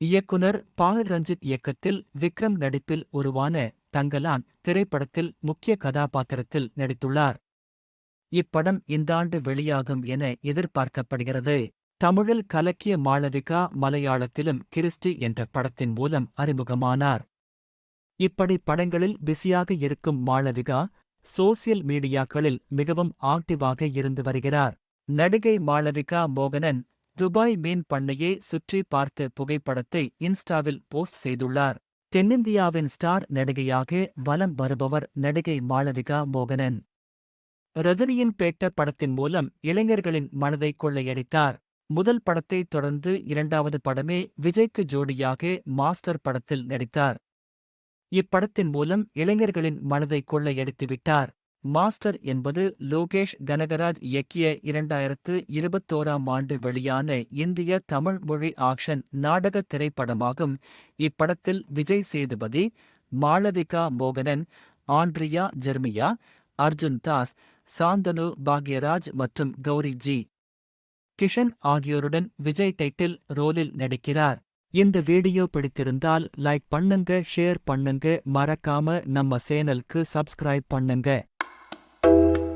இயக்குனர் பால் ரஞ்சித் இயக்கத்தில் விக்ரம் நடிப்பில் உருவான தங்கலான் திரைப்படத்தில் முக்கிய கதாபாத்திரத்தில் நடித்துள்ளார். இப்படம் இந்தாண்டு வெளியாகும் என எதிர்பார்க்கப்படுகிறது. தமிழில் கலக்கிய மாளவிகா மலையாளத்திலும் கிறிஸ்டி என்ற படத்தின் மூலம் அறிமுகமானார். இப்படி படங்களில் பிஸியாக இருக்கும் மாளவிகா சோசியல் மீடியாக்களில் மிகவும் ஆக்டிவாக இருந்து வருகிறார். நடிகை மாளவிகா மோகனன் துபாய் மீன் பண்ணையை சுற்றி பார்த்த புகைப்படத்தை இன்ஸ்டாவில் போஸ்ட் செய்துள்ளார். தென்னிந்தியாவின் ஸ்டார் நடிகையாக வலம் வருபவர் நடிகை மாளவிகா மோகனன். ரஜினியின் பேட்ட படத்தின் மூலம் இளைஞர்களின் மனதை கொள்ளையடித்தார். முதல் படத்தைத் தொடர்ந்து இரண்டாவது படமே விஜய்க்கு ஜோடியாக மாஸ்டர் படத்தில் நடித்தார். இப்படத்தின் மூலம் இளைஞர்களின் மனதை கொள்ளையடித்துவிட்டார். மாஸ்டர் என்பது லோகேஷ் கனகராஜ் இயக்கிய இரண்டாயிரத்து இருபத்தோராம் ஆண்டு வெளியான இந்திய தமிழ் மொழி ஆக்ஷன் நாடக திரைப்படமாகும். இப்படத்தில் விஜய் சேதுபதி மாளவிகா மோகனன் ஆண்ட்ரியா ஜெர்மியா அர்ஜுன் தாஸ் சாந்தனு பாக்யராஜ் மற்றும் கௌரி ஜி. கிஷன் ஆகியோருடன் விஜய் டைட்டில் ரோலில் நடிக்கிறார். இந்த வீடியோ பிடித்திருந்தால் லைக் பண்ணுங்க ஷேர் பண்ணுங்க மறக்காம நம்ம சேனலுக்கு சப்ஸ்கிரைப் பண்ணுங்க. you